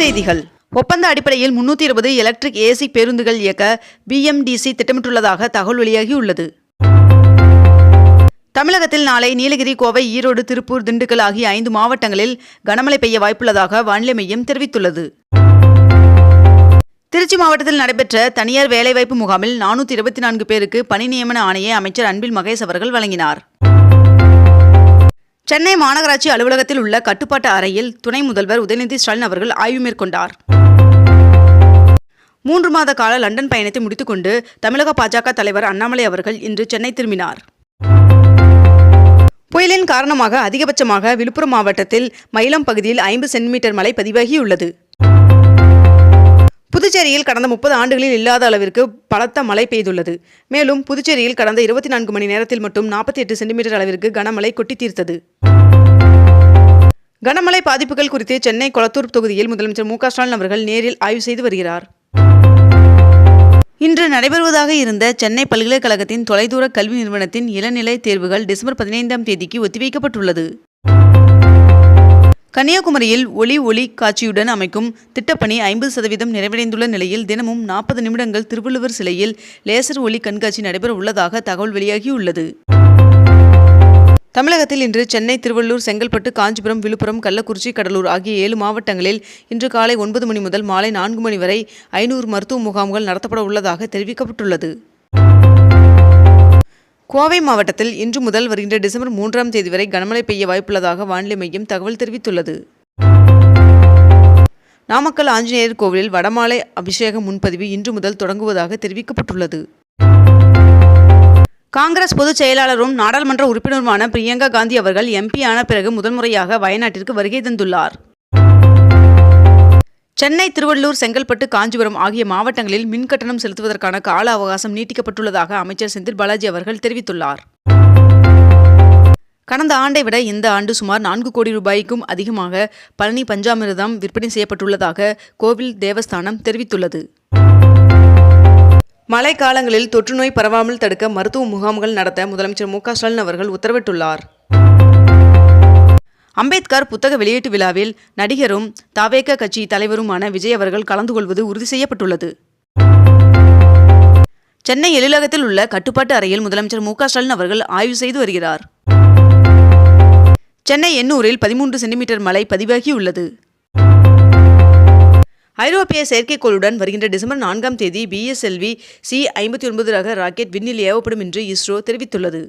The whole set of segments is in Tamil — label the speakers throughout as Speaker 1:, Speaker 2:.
Speaker 1: செய்திகள். ஒப்பந்த அடிப்படையில் முன்னூற்றி இருபது எலக்ட்ரிக் ஏசி பேருந்துகள் இயக்க பிஎம்டிசி திட்டமிட்டுள்ளதாக தகவல் வெளியாகியுள்ளது. தமிழகத்தில் நாளை நீலகிரி கோவை ஈரோடு திருப்பூர் திண்டுக்கல் ஆகிய ஐந்து மாவட்டங்களில் கனமழை பெய்ய வாய்ப்புள்ளதாக வானிலை மையம் தெரிவித்துள்ளது. திருச்சி மாவட்டத்தில் நடைபெற்ற தனியார் வேலைவாய்ப்பு முகாமில் நானூற்றி இருபத்தி நான்கு பேருக்கு பணி நியமன ஆணையை அமைச்சர் அன்பில் மகேஷ் அவர்கள் வழங்கினார். சென்னை மாநகராட்சி அலுவலகத்தில் உள்ள கட்டுப்பாட்டு அறையில் துணை முதல்வர் உதயநிதி ஸ்டாலின் அவர்கள் ஆய்வு மேற்கொண்டார். மூன்று மாத கால லண்டன் பயணத்தை முடித்துக்கொண்டு தமிழக பாஜக தலைவர் அண்ணாமலை அவர்கள் இன்று சென்னை திரும்பினார். புயலின் காரணமாக அதிகபட்சமாக விழுப்புரம் மாவட்டத்தில் மயிலம் பகுதியில் ஐம்பது சென்டிமீட்டர் மழை பதிவாகியுள்ளது. புதுச்சேரியில் கடந்த முப்பது ஆண்டுகளில் இல்லாத அளவிற்கு பலத்த மழை பெய்துள்ளது. மேலும் புதுச்சேரியில் கடந்த இருபத்தி நான்கு மணி நேரத்தில் மட்டும் நாற்பத்தி எட்டு சென்டிமீட்டர் அளவிற்கு கனமழை கொட்டி தீர்த்தது. கனமழை பாதிப்புகள் குறித்து சென்னை கொளத்தூர் தொகுதியில் முதலமைச்சர் மு க ஸ்டாலின் அவர்கள் நேரில் ஆய்வு செய்து வருகிறார். இன்று நடைபெறுவதாக இருந்த சென்னை பல்கலைக்கழகத்தின் தொலைதூர கல்வி நிறுவனத்தின் இளநிலை தேர்வுகள் டிசம்பர் பதினைந்தாம் தேதிக்கு ஒத்திவைக்கப்பட்டுள்ளது. கன்னியாகுமரியில் ஒளி ஒளி காட்சியுடன் அமைக்கும் திட்டப்பணி ஐம்பது சதவீதம் நிறைவடைந்துள்ள நிலையில் தினமும் நாற்பது நிமிடங்கள் திருவள்ளுவர் சிலையில் லேசர் ஒளி கண்காட்சி நடைபெற உள்ளதாக தகவல் வெளியாகியுள்ளது. தமிழகத்தில் இன்று சென்னை திருவள்ளூர் செங்கல்பட்டு காஞ்சிபுரம் விழுப்புரம் கள்ளக்குறிச்சி கடலூர் ஆகிய ஏழு மாவட்டங்களில் இன்று காலை ஒன்பது மணி முதல் மாலை நான்கு மணி வரை ஐநூறு மருத்துவ முகாம்கள் நடத்தப்பட உள்ளதாக தெரிவிக்கப்பட்டுள்ளது. கோவை மாவட்டத்தில் இன்று முதல் வருகின்ற டிசம்பர் மூன்றாம் தேதி வரை கனமழை பெய்ய வாய்ப்புள்ளதாக வானிலை மையம் தகவல் தெரிவித்துள்ளது. நாமக்கல் ஆஞ்சநேயர் கோவிலில் வடமாலை அபிஷேக முன்பதிவு இன்று முதல் தொடங்குவதாக தெரிவிக்கப்பட்டுள்ளது. காங்கிரஸ் பொதுச் செயலாளரும் நாடாளுமன்ற உறுப்பினருமான பிரியங்கா காந்தி அவர்கள் எம்பியான பிறகு முதன்முறையாக வயநாட்டிற்கு வருகை தந்துள்ளார். சென்னை திருவள்ளூர் செங்கல்பட்டு காஞ்சிபுரம் ஆகிய மாவட்டங்களில் மின் கட்டணம் செலுத்துவதற்கான கால அவகாசம் நீட்டிக்கப்பட்டுள்ளதாக அமைச்சர் செந்தில் பாலாஜி அவர்கள் தெரிவித்துள்ளார். கடந்த ஆண்டை விட இந்த ஆண்டு சுமார் நான்கு கோடி ரூபாய்க்கும் அதிகமாக பழனி பஞ்சாமிர்தம் விற்பனை செய்யப்பட்டுள்ளதாக கோவில் தேவஸ்தானம் தெரிவித்துள்ளது. மழை காலங்களில் தொற்றுநோய் பரவாமல் தடுக்க மருத்துவ முகாம்கள் நடத்த முதலமைச்சர் மு க ஸ்டாலின் அவர்கள் உத்தரவிட்டுள்ளார். அம்பேத்கர் புத்தக வெளியீட்டு விழாவில் நடிகரும் தாவேக கட்சி தலைவருமான விஜய் அவர்கள் கலந்து கொள்வது உறுதி செய்யப்பட்டுள்ளது. சென்னை எழிலகத்தில் உள்ள கட்டுப்பாட்டு அறையில் முதலமைச்சர் மு ஸ்டாலின் அவர்கள் ஆய்வு செய்து வருகிறார். சென்னை எண்ணூரில் பதிமூன்று சென்டிமீட்டர் மழை பதிவாகியுள்ளது ஐரோப்பிய செயற்கைக்கோளுடன் வருகின்ற டிசம்பர் நான்காம் தேதி பிஎஸ்எல்வி சி ஐம்பத்தி ஒன்பது ரக ராக்கெட் விண்ணில் ஏவப்படும் என்று இஸ்ரோ தெரிவித்துள்ளது.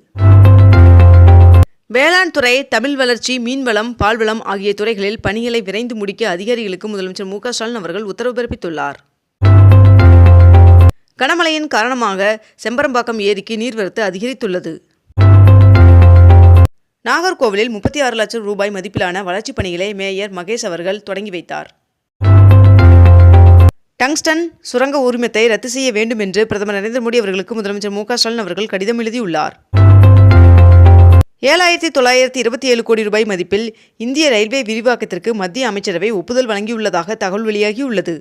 Speaker 1: வேளாண் துறை தமிழ் வளர்ச்சி மீன்வளம் பால்வளம் ஆகிய துறைகளில் பணிகளை விரைந்து முடிக்க அதிகாரிகளுக்கு முதலமைச்சர் மு க ஸ்டாலின் அவர்கள் உத்தரவு பிறப்பித்துள்ளார். கனமழையின் காரணமாக செம்பரம்பாக்கம் ஏரிக்கு நீர்வரத்து அதிகரித்துள்ளது. நாகர்கோவிலில் முப்பத்தி ஆறு லட்சம் ரூபாய் மதிப்பிலான வளர்ச்சிப் பணிகளை மேயர் மகேஷ் அவர்கள் தொடங்கி வைத்தார். டங்ஸ்டன் சுரங்க உரிமத்தை ரத்து செய்ய வேண்டும் என்று பிரதமர் நரேந்திர மோடி அவர்களுக்கு முதலமைச்சர் மு க ஸ்டாலின் அவர்கள் கடிதம் எழுதியுள்ளார். ஏழாயிரத்தி தொள்ளாயிரத்தி இருபத்தி ஏழு கோடி ரூபாய் மதிப்பில் இந்திய ரயில்வே விரிவாக்கத்திற்கு மத்திய அமைச்சரவை ஒப்புதல் வழங்கியுள்ளதாக தகவல் வெளியாகியுள்ளது.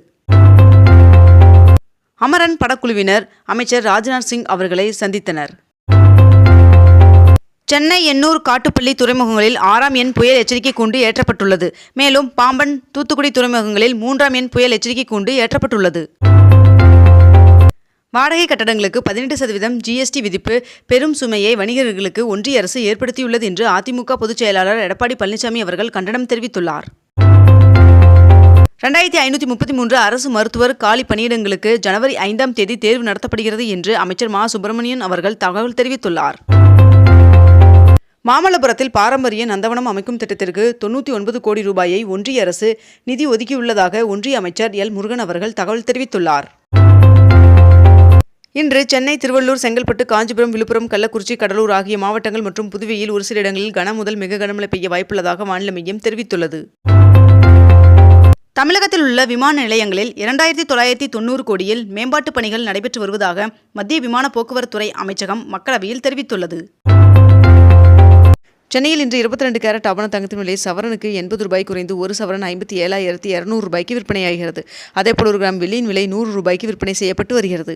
Speaker 1: அமரன் படக்குழுவினர் அமைச்சர் ராஜ்நாத் சிங் அவர்களை சந்தித்தனர். சென்னை எண்ணூர் காட்டுப்பள்ளி துறைமுகங்களில் ஆறாம் எண் புயல் எச்சரிக்கை கூண்டு ஏற்றப்பட்டுள்ளது. மேலும் பாம்பன் தூத்துக்குடி துறைமுகங்களில் மூன்றாம் எண் புயல் எச்சரிக்கை கூண்டு ஏற்றப்பட்டுள்ளது. வாடகை கட்டடங்களுக்கு பதினெட்டு சதவீதம் ஜிஎஸ்டி விதிப்பு பெரும் சுமையை வணிகர்களுக்கு ஒன்றிய அரசு ஏற்படுத்தியுள்ளது என்று அதிமுக பொதுச் செயலாளர் எடப்பாடி பழனிசாமி அவர்கள் கண்டனம் தெரிவித்துள்ளார். ரெண்டாயிரத்தி ஐநூற்றி முப்பத்தி மூன்று அரசு மருத்துவர் காலி பணியிடங்களுக்கு ஜனவரி ஐந்தாம் தேதி தேர்வு நடத்தப்படுகிறது என்று அமைச்சர் மா. சுப்பிரமணியன் அவர்கள் தகவல் தெரிவித்துள்ளார். மாமல்லபுரத்தில் பாரம்பரிய நந்தவனம் அமைக்கும் திட்டத்திற்கு தொண்ணூற்றி ஒன்பது கோடி ரூபாயை ஒன்றிய அரசு நிதி ஒதுக்கியுள்ளதாக ஒன்றிய அமைச்சர் எல் முருகன் அவர்கள் தகவல் தெரிவித்துள்ளார். இன்று சென்னை திருவள்ளூர் செங்கல்பட்டு காஞ்சிபுரம் விழுப்புரம் கள்ளக்குறிச்சி கடலூர் ஆகிய மாவட்டங்கள் மற்றும் புதுவையில் ஒரு சில இடங்களில் கனமுதல் மிக கனமழை பெய்ய வாய்ப்புள்ளதாக வானிலை மையம் தெரிவித்துள்ளது. தமிழகத்தில் உள்ள விமான நிலையங்களில் இரண்டாயிரத்தி தொள்ளாயிரத்தி தொண்ணூறு கோடியில் மேம்பாட்டுப் பணிகள் நடைபெற்று வருவதாக மத்திய விமான போக்குவரத்துறை அமைச்சகம் மக்களவையில் தெரிவித்துள்ளது. சென்னையில் இன்று இருபத்தி ரெண்டு கேரட் ஆவண தங்கத்தின் விலை சவரனுக்கு எண்பது ரூபாய் குறைந்து ஒரு சவரன் ஐம்பத்தி ஏழாயிரத்தி இரநூறு ரூபாய்க்கு விற்பனையாகிறது. அதேபோல் ஒரு கிராம் வெள்ளியின் விலை நூறு ரூபாய்க்கு விற்பனை செய்யப்பட்டு வருகிறது.